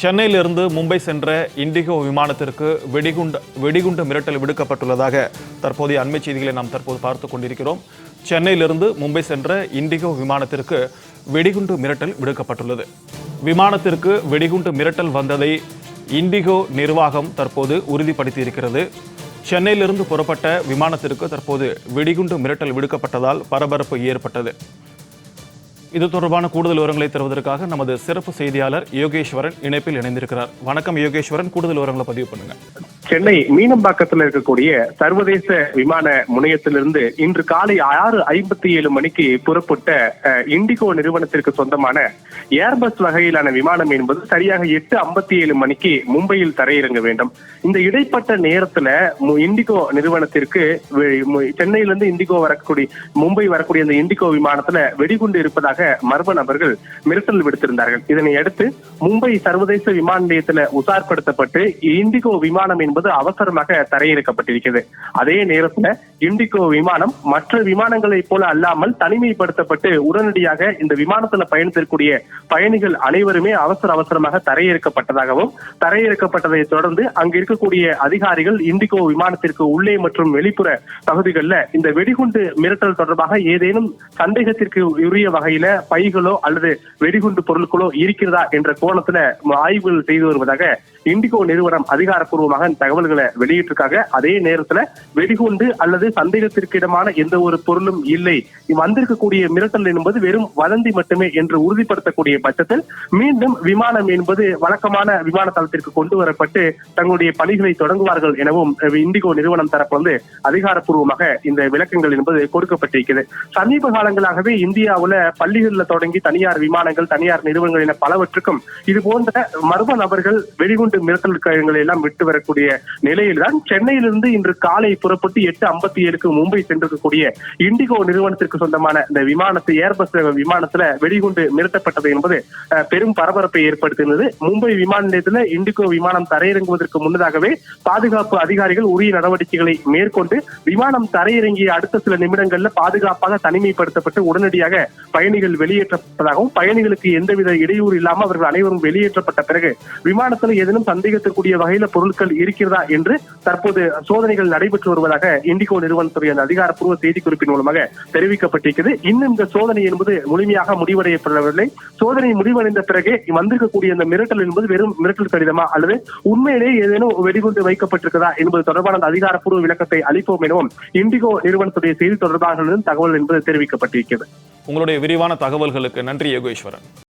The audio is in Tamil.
சென்னையிலிருந்து மும்பை சென்ற இண்டிகோ விமானத்திற்கு வெடிகுண்டு வெடிகுண்டு மிரட்டல் விடுக்கப்பட்டுள்ளதாக தற்போதைய அண்மை செய்திகளை நாம் தற்போது பார்த்து கொண்டிருக்கிறோம். சென்னையிலிருந்து மும்பை சென்ற இண்டிகோ விமானத்திற்கு வெடிகுண்டு மிரட்டல் விடுக்கப்பட்டுள்ளது. விமானத்திற்கு வெடிகுண்டு மிரட்டல் வந்ததை இண்டிகோ நிர்வாகம் தற்போது உறுதிப்படுத்தியிருக்கிறது. சென்னையிலிருந்து புறப்பட்ட விமானத்திற்கு தற்போது வெடிகுண்டு மிரட்டல் விடுக்கப்பட்டதால் பரபரப்பு ஏற்பட்டது. இது தொடர்பான கூடுதல் விவரங்களை தருவதற்காக நமது சிறப்பு செய்தியாளர் யோகேஸ்வரன் இணைப்பில் இணைந்திருக்கிறார். வணக்கம் யோகேஸ்வரன். கூடுதல் விவரங்களை பதிவு பண்ணுங்க. சென்னை மீனம்பாக்கத்தில் இருக்கக்கூடிய சர்வதேச விமான முனையத்திலிருந்து இன்று காலை ஆறு ஐம்பத்தி ஏழு மணிக்கு புறப்பட்ட இண்டிகோ நிறுவனத்திற்கு சொந்தமான ஏர்பஸ் வகையிலான விமானம் என்பது சரியாக எட்டு ஐம்பத்தி ஏழு மணிக்கு மும்பையில் தரையிறங்க வேண்டும். இந்த இடைப்பட்ட நேரத்துல இண்டிகோ நிறுவனத்திற்கு சென்னையிலிருந்து இண்டிகோ வரக்கூடிய மும்பை வரக்கூடிய அந்த இண்டிகோ விமானத்துல வெடிகுண்டு இருப்பதாக மர்ம நபர்கள் மிரட்டல் விடுத்திருந்தார்கள். இதனை அடுத்து மும்பை சர்வதேச விமான நிலையத்தில் உசார்படுத்தப்பட்டு இண்டிகோ விமானம் என்பது அவசரமாக தரையிறக்கப்பட்டிருக்கிறது. அதே நேரத்தில் இண்டிகோ விமானம் மற்ற விமானங்களைப் போல அல்லாமல் தனிமைப்படுத்தப்பட்டு உடனடியாக இந்த விமானத்தில் பயணித்திருக்கூடிய பயணிகள் அனைவருமே அவசர அவசரமாக தரையிறக்கப்பட்டதாகவும் தரையிறக்கப்பட்டதை தொடர்ந்து அங்கு இருக்கக்கூடிய அதிகாரிகள் இண்டிகோ விமானத்திற்கு உள்ளே மற்றும் வெளிப்புற பகுதிகளில் இந்த வெடிகுண்டு மிரட்டல் தொடர்பாக ஏதேனும் சந்தேகத்திற்கு உரிய வகையில பைகளோ அல்லது வெடிகுண்டு பொருட்களோ இருக்கிறதா என்ற கோணத்துல ஆய்வுகள் செய்து வருவதாக இண்டிகோ நிறுவனம் அதிகாரப்பூர்வமாக தகவல்களை வெளியிட்டிருக்காங்க. அதே நேரத்துல வெடிகுண்டு அல்லது சந்தேகத்திற்கிடமான எந்த ஒரு பொருளும் இல்லை. வந்திருக்கக்கூடிய மிரட்டல் என்பது வெறும் வதந்தி மட்டுமே என்று உறுதிப்படுத்தக்கூடிய பட்சத்தில் மீண்டும் விமானம் என்பது வழக்கமான விமான தளத்திற்கு கொண்டு வரப்பட்டு தங்களுடைய பணிகளை தொடங்குவார்கள் எனவும் இண்டிகோ நிறுவனம் தரப்பு வந்து அதிகாரப்பூர்வமாக இந்த விளக்கங்கள் என்பது கொடுக்கப்பட்டிருக்கிறது. சமீப காலங்களாகவே இந்தியாவுல பள்ளிகளில் தொடங்கி தனியார் விமானங்கள் தனியார் நிறுவனங்கள் என பலவற்றுக்கும் இது போன்ற மர்ம நபர்கள் வெடிகுண்டு இரண்டு மிரட்டல் கழகங்களை எல்லாம் விட்டு வரக்கூடிய நிலையில் தான் சென்னையிலிருந்து இன்று காலை புறப்பட்டு எட்டு ஐம்பத்தி ஏழுக்கு மும்பை சென்றிருக்கக்கூடிய இண்டிகோ நிறுவனத்திற்கு சொந்தமான இந்த விமானத்தை ஏர்பஸ் விமானத்துல வெடிகுண்டு நிறுத்தப்பட்டது என்பது பெரும் பரபரப்பை ஏற்படுத்தினது மும்பை விமான நிலையத்துல இண்டிகோ விமானம் தரையிறங்குவதற்கு முன்னதாகவே பாதுகாப்பு அதிகாரிகள் உரிய நடவடிக்கைகளை மேற்கொண்டு விமானம் தரையிறங்கிய அடுத்த சில நிமிடங்கள்ல பாதுகாப்பாக தனிமைப்படுத்தப்பட்டு உடனடியாக பயணிகள் வெளியேற்றப்பட்டதாகவும் பயணிகளுக்கு எந்தவித இடையூறு இல்லாமல் அவர்கள் அனைவரும் வெளியேற்றப்பட்ட பிறகு விமானத்தில் ஏதேனும் சந்தேகத்திற்குரிய வகையில பொருட்கள் இருக்கிறதா என்று தற்போது சோதனைகள் நடைபெற்று வருவதாக இண்டிகோ நிறுவனத்துடைய அந்த அதிகாரப்பூர்வ செய்திக்குறிப்பின் மூலமாக தெரிவிக்கப்பட்டிருக்கிறது. இன்னும் இந்த சோதனை என்பது முழுமையாக முடிவடையப்படவில்லை. சோதனை முடிவடைந்த பிறகே வந்திருக்கக்கூடிய இந்த மிரட்டல் என்பது வெறும் மிரட்டல் கடிதமா அல்லது உண்மையிலேயே ஏதேனும் வெடிகுண்டு வைக்கப்பட்டிருக்கிறதா என்பது தொடர்பான அந்த அதிகாரப்பூர்வ விளக்கத்தை அளிப்போம் எனவும் இண்டிகோ நிறுவனத்துடைய செய்தி தொடர்பாளர்களிடம் தகவல் என்பது தெரிவிக்கப்பட்டிருக்கிறது. உங்களுடைய விரிவான தகவல்களுக்கு நன்றி யோகேஸ்வரன்.